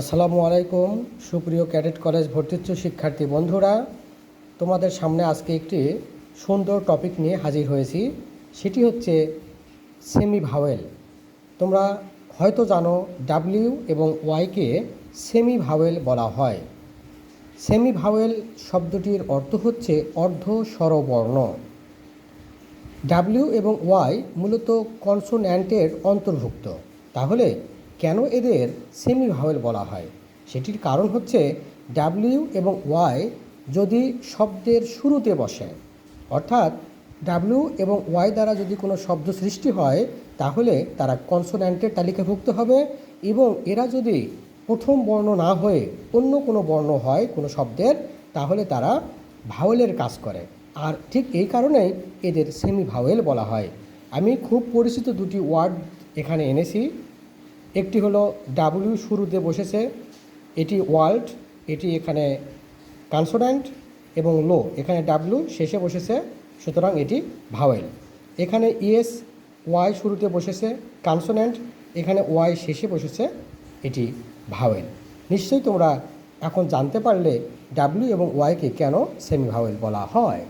আসসালামু আলাইকুম, সুপ্রিয় ক্যাডেট কলেজ ভর্তিচ্ছ শিক্ষার্থী বন্ধুরা। তোমাদের সামনে আজকে একটি সুন্দর টপিক নিয়ে হাজির হয়েছি। সেটি হচ্ছে সেমি ভাওয়েল তোমরা হয়তো জানো ডাব্লিউ এবং ওয়াইকে সেমি ভাওয়েল বলা হয়। সেমি ভাওয়েল শব্দটির অর্থ হচ্ছে অর্ধ স্বরবর্ণ। ডাব্লিউ এবং ওয়াই মূলত কনসোন্যান্টের অন্তর্ভুক্ত। তাহলে কেন এদের সেমি ভাওয়েল বলা হয়? সেটির কারণ হচ্ছে ডাব্লিউ এবং ওয়াই যদি শব্দের শুরুতে বসে। অর্থাৎ ডাব্লিউ এবং ওয়াই দ্বারা যদি কোনো শব্দ সৃষ্টি হয়, তাহলে তারা কনসোন্যান্টের তালিকাভুক্ত হবে এবং এরা যদি প্রথম বর্ণ না হয়ে অন্য কোনো বর্ণ হয় কোনো শব্দের, তাহলে তারা ভাওয়েলের কাজ করে। আর ঠিক এই কারণেই এদের সেমি ভাওয়েল বলা হয়। আমি খুব পরিচিত দুটি ওয়ার্ড এখানে এনেছি। একটি হলো ডাব্লিউ শুরুতে বসেছে, এটি ওয়ার্ল্ড, এটি এখানে কনসোন্যান্ট এবং লো, এখানে ডাব্লিউ শেষে বসেছে, সুতরাং এটি ভাওয়েল। এখানে ইএস ওয়াই শুরুতে বসেছে কনসোন্যান্ট এখানে ওয়াই শেষে বসেছে, এটি ভাওয়েল। নিশ্চয়ই তোমরা এখন জানতে পারলে ডাব্লিউ এবং ওয়াইকে কেন সেমি ভাওয়েল বলা হয়?